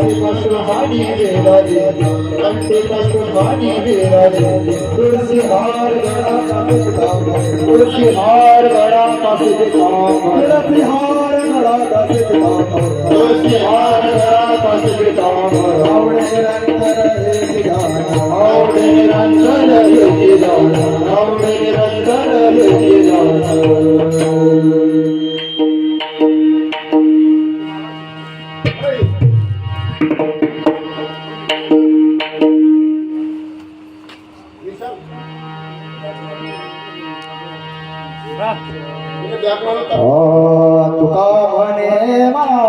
येते गाणं आवडे निरंतर येते गाणं साकर कुंडले तळपती श्रवण साकर कुंडले तळपती श्रवण कंठी कष्टहानी विराजे कंठी कष्टहानी विराजे तुळसी हार गळा तुळसी हार काम तुळसी हार काम तुळसी हार काम आवडे निरंतर हेती जाण आवडे निरंतर हेती Oh, tukang ini eh, mana?